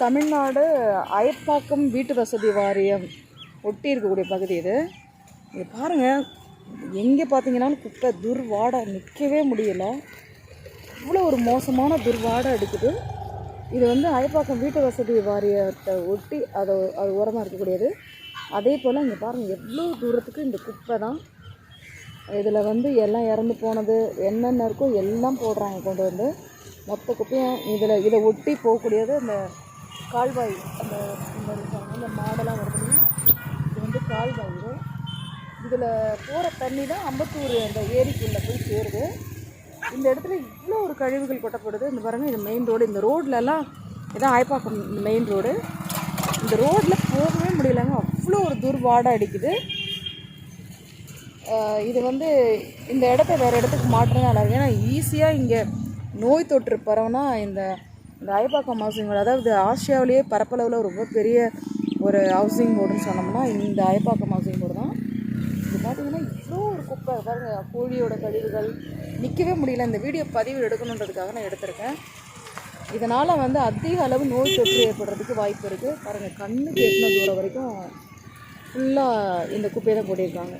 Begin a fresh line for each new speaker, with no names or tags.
தமிழ்நாடு அயப்பாக்கம் வீட்டு வசதி வாரியம் ஒட்டி இருக்கக்கூடிய பகுதி இது. இது பாருங்கள் எங்கே பார்த்தீங்கன்னாலும் குப்பை துர்வாடை நிற்கவே முடியல. இவ்வளோ ஒரு மோசமான துர்வாடை அடிக்குது. இது வந்து அயப்பாக்கம் வீட்டு வசதி வாரியத்தை ஒட்டி அதை அது ஓரமாக இருக்கக்கூடியது. அதே போல் இங்கே பாருங்கள் எவ்வளோ தூரத்துக்கு இந்த குப்பை தான். இதில் வந்து எல்லாம் இறந்து போனது என்னென்ன இருக்கோ எல்லாம் போடுறாங்க கொண்டு வந்து. மொத்த குப்பையும் இதில் இதை ஒட்டி போகக்கூடியது அந்த கால்வாய் அந்த இந்த மாடெல்லாம் வருது இது வந்து கால்வாய் இது. இதில் போகிற தண்ணி தான் அம்பத்தூர் அந்த ஏரிக்குள்ளே போய் சேருது. இந்த இடத்துல இவ்வளோ ஒரு கழிவுகள் கொட்டப்படுது. இந்த பாருங்கள் இது மெயின் ரோடு இந்த ரோட்லலாம் இதான் ஆய்ப்பாக்கம் மெயின் ரோடு இந்த ரோட்டில் போகவே முடியலங்க. அவ்வளோ ஒரு துர்வாடை அடிக்குது. இது வந்து இந்த இடத்த வேறு இடத்துக்கு மாற்றினா நல்லா இருக்கும் ஏன்னா ஈஸியாக இங்கே நோய் தொற்று பரவுனா இந்த இந்த அயப்பாக்கம் ஹவுசிங் போர்டு அதாவது ஆசியாவிலேயே பரப்பளவில் ரொம்ப பெரிய ஒரு ஹவுசிங் போர்டுன்னு சொன்னோம்னா இந்த அயப்பாக்கம் ஹவுசிங் போர்டு தான். இது பார்த்தீங்கன்னா இவ்வளோ ஒரு குப்பை பாருங்க கோழியோட கழிவுகள் நிற்கவே முடியல. இந்த வீடியோ பதிவு எடுக்கணுன்றதுக்காக நான் எடுத்திருக்கேன். இதனால் வந்து அதிக அளவு நோய் தொற்று ஏற்படுறதுக்கு வாய்ப்பு இருக்குது பாருங்கள் கண்ணுக்கு எட்டின தூரம் வரைக்கும் ஃபுல்லாக இந்த குப்பையை தான் போட்டிருக்காங்க.